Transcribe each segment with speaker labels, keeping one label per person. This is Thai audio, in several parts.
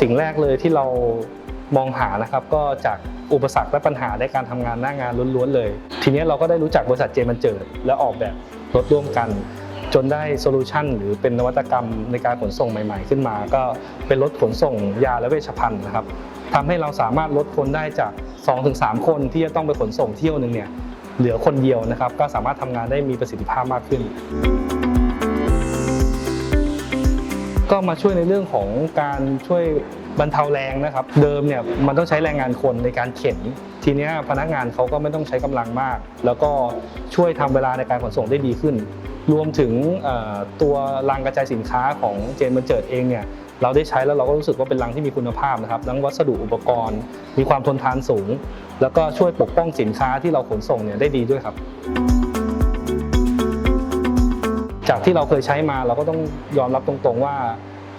Speaker 1: สิ่งแรกเลยที่เรามองหานะครับก็จากอุปสรรคและปัญหาในการทำงานหน้างานล้วนๆเลย ทีนี้เราก็ได้รู้จักบริษัทเจมันเจิด และออกแบบรถร่วมกัน จนได้โซลูชันหรือเป็นนวัตกรรมในการขนส่งใหม่ๆ ขึ้นมา ก็เป็นรถขนส่งยาและเวชภัณฑ์นะครับทำให้เราสามารถลดคนได้จาก 2-3 คนที่จะต้องไปขนส่งเที่ยวหนึ่งเนี่ยเหลือคนเดียวนะครับ ก็สามารถทำงานได้มีประสิทธิภาพมากขึ้น ก็มาช่วยในเรื่องของการช่วยบรรเทาแรงนะครับ เดิมเนี่ยมันต้องใช้แรงงานคนในการเข็น ทีนี้พนักงานเขาก็ไม่ต้องใช้กำลังมาก แล้วก็ช่วยทำเวลาในการขนส่งได้ดีขึ้น รวมถึงตัวรางกระจายสินค้าของเจนบันเจิดเองเนี่ยเราได้ใช้แล้วเราก็รู้สึกว่าเป็นรางที่มีคุณภาพนะครับทั้งวัสดุอุปกรณ์ มีความทนทานสูง แล้วก็ช่วยปกป้องสินค้าที่เราขนส่งเนี่ยได้ดีด้วยครับ จากที่เราเคยใช้มาเราก็ต้องยอมรับตรงๆว่า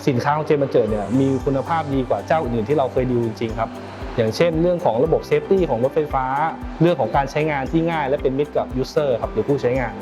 Speaker 1: สินค้าของเจมันเจิดเนี่ยมีคุณภาพดีกว่าเจ้าอื่นๆที่เราเคยดูจริงๆครับอย่างเช่น เรื่องของระบบเซฟตี้ของรถไฟฟ้า เรื่องของการใช้งานที่ง่าย และเป็นมิตรกับยูเซอร์ครับหรือผู้ใช้งาน